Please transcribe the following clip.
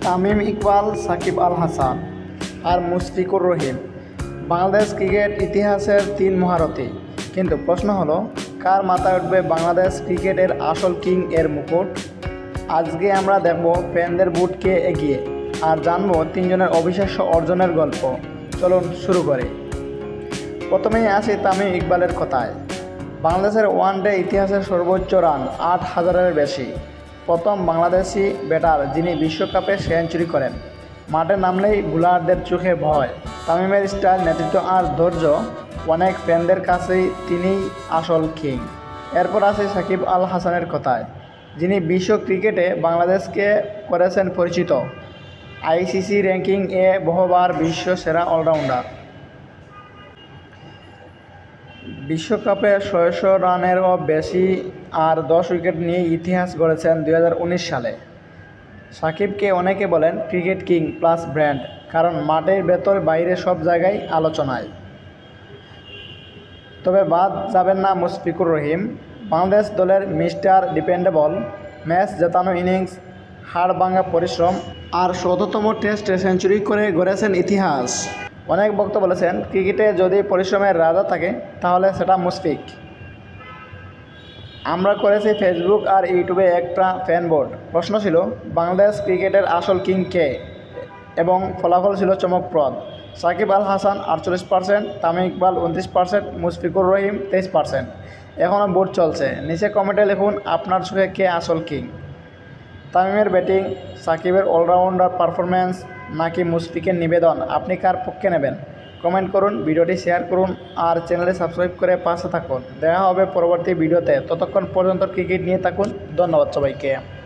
তামিম ইকবাল, সাকিব আল হাসান আর মুশফিকুর রহিম। বাংলাদেশ ক্রিকেট ইতিহাসের তিন মহারথী। কিন্তু প্রশ্ন হলো, কার মাথায় উঠবে বাংলাদেশ ক্রিকেটের আসল কিং এর মুকুট? আজকে আমরা দেখব ফ্যানদের বুটকে এগিয়ে আর জানব তিনজনের অবিশ্বাস্য অর্জনের গল্প। চলুন শুরু করি। প্রথমেই আসি তামিম ইকবালের কথায়। বাংলাদেশের ওয়ানডে ইতিহাসের সর্বোচ্চ রান আট হাজারের বেশি। প্রথম বাংলাদেশি ব্যাটার যিনি বিশ্বকাপে সেঞ্চুরি করেন। মাঠে নামলেই বোলারদের চোখে ভয়। তামিমের স্টাইল, নেতৃত্ব আর ধৈর্য অনেক ফ্যানদের কাছেই তিনিই আসল কিং। এরপর আছে সাকিব আল হাসানের কথায়, যিনি বিশ্ব ক্রিকেটে বাংলাদেশকে করেছেন পরিচিত। আইসিসি র্যাঙ্কিং এ বহুবার বিশ্ব সেরা অলরাউন্ডার। বিশ্বকাপে ছয়শো রানেরও বেশি আর দশ উইকেট নিয়ে ইতিহাস গড়েছেন দু হাজার উনিশ সালে। সাকিবকে অনেকে বলেন ক্রিকেট কিং প্লাস ব্র্যান্ড, কারণ মাঠের ভেতর বাইরে সব জায়গায় আলোচনায়। তবে বাদ যাবেন না মুশফিকুর রহিম, বাংলাদেশ দলের মিস্টার ডিপেন্ডেবল, ম্যাচ জেতানো ইনিংস, হাড় ভাঙা পরিশ্রম আর শততম টেস্টে সেঞ্চুরি করে গড়েছেন ইতিহাস। অনেক বক্তা বলেছেন, ক্রিকেটে যদি পরিশ্রমের রাজা থাকে, তাহলে সেটা মুশফিক। আমরা করেছি ফেসবুক আর ইউটিউবে একটা ফ্যান বোর্ড প্রশ্ন ছিল, বাংলাদেশ ক্রিকেটের আসল কিং কে? এবং ফলাফল ছিল চমকপ্রদ। সাকিব আল হাসান আটচল্লিশ পার্সেন্ট তামিম ইকবাল উনত্রিশ পার্সেন্ট মুশফিকুর রহিম তেইশ পার্সেন্ট এখনও বোর্ড চলছে। নিচে কমেন্টে লিখুন, আপনার চোখে কে আসল কিং? তামিমের ব্যাটিং সাকিবের অলরাউন্ডার পারফরম্যান্স নাকি মুশফিকের নিবেদন? আপনি কার পক্ষে নেবেন? কমেন্ট করুন, ভিডিওটি শেয়ার করুন, আর চ্যানেলে সাবস্ক্রাইব করে পাশে থাকুন। দেখা হবে পরবর্তী ভিডিওতে। ততক্ষণ পর্যন্ত ক্রিকেট নিয়ে থাকুন। ধন্যবাদ সবাইকে।